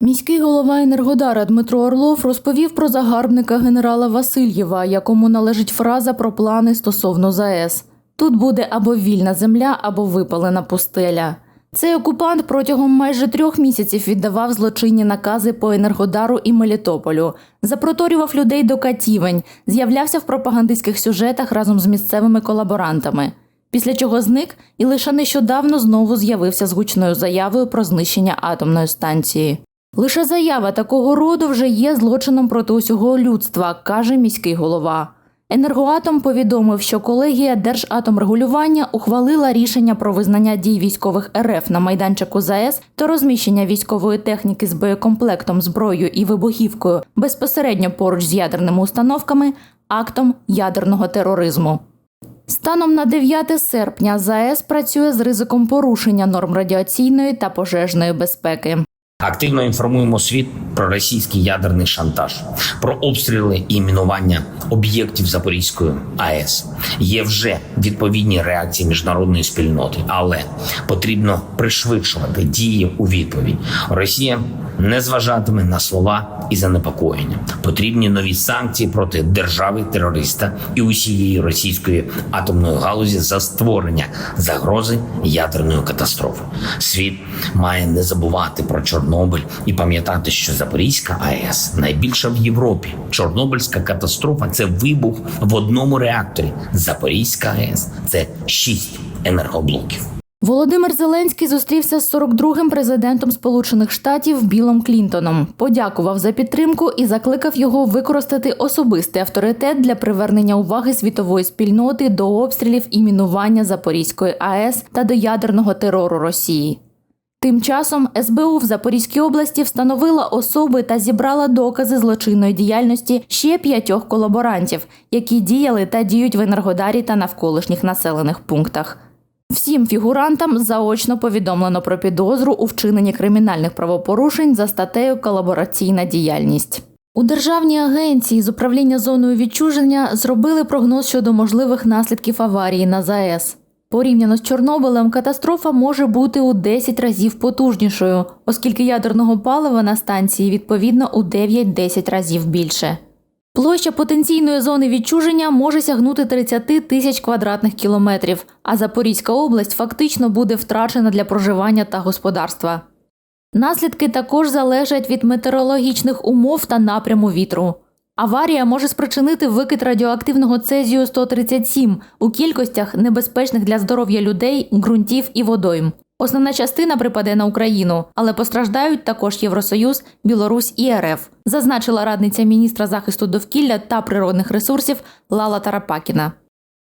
Міський голова Енергодара Дмитро Орлов розповів про загарбника генерала Васильєва, якому належить фраза про плани стосовно ЗАЕС. Тут буде або вільна земля, або випалена пустеля. Цей окупант протягом майже трьох місяців віддавав злочинні накази по Енергодару і Мелітополю, запроторював людей до катівень, з'являвся в пропагандистських сюжетах разом з місцевими колаборантами. Після чого зник і лише нещодавно знову з'явився з гучною заявою про знищення атомної станції. Лише заява такого роду вже є злочином проти усього людства, каже міський голова. Енергоатом повідомив, що колегія Держатомрегулювання ухвалила рішення про визнання дій військових РФ на майданчику ЗАЕС та розміщення військової техніки з боєкомплектом, зброєю і вибухівкою безпосередньо поруч з ядерними установками актом ядерного тероризму. Станом на 9 серпня ЗАЕС працює з ризиком порушення норм радіаційної та пожежної безпеки. Активно інформуємо світ про російський ядерний шантаж, про обстріли і мінування об'єктів Запорізької АЕС. Є вже відповідні реакції міжнародної спільноти, але потрібно пришвидшувати дії у відповідь. Росія не зважатиме на слова і занепокоєння. Потрібні нові санкції проти держави терориста і усієї російської атомної галузі за створення загрози ядерної катастрофи. Світ має не забувати про Чорнобиль і пам'ятати, що Запорізька АЕС найбільша в Європі. Чорнобильська катастрофа це вибух в одному реакторі. Запорізька АЕС це шість енергоблоків. Володимир Зеленський зустрівся з 42-м президентом Сполучених Штатів Білом Клінтоном, подякував за підтримку і закликав його використати особистий авторитет для привернення уваги світової спільноти до обстрілів і мінування Запорізької АЕС та до ядерного терору Росії. Тим часом СБУ в Запорізькій області встановила особи та зібрала докази злочинної діяльності ще п'ятьох колаборантів, які діяли та діють в Енергодарі та навколишніх населених пунктах. Всім фігурантам заочно повідомлено про підозру у вчиненні кримінальних правопорушень за статтею колабораційна діяльність. У державній агенції з управління зоною відчуження зробили прогноз щодо можливих наслідків аварії на ЗАЕС. Порівняно з Чорнобилем, катастрофа може бути у 10 разів потужнішою, оскільки ядерного палива на станції відповідно у 9-10 разів більше. Площа потенційної зони відчуження може сягнути 30 тисяч квадратних кілометрів, а Запорізька область фактично буде втрачена для проживання та господарства. Наслідки також залежать від метеорологічних умов та напряму вітру. Аварія може спричинити викид радіоактивного цезію 137 у кількостях небезпечних для здоров'я людей, ґрунтів і водойм. Основна частина припаде на Україну, але постраждають також Євросоюз, Білорусь і РФ, зазначила радниця міністра захисту довкілля та природних ресурсів Лала Тарапакіна.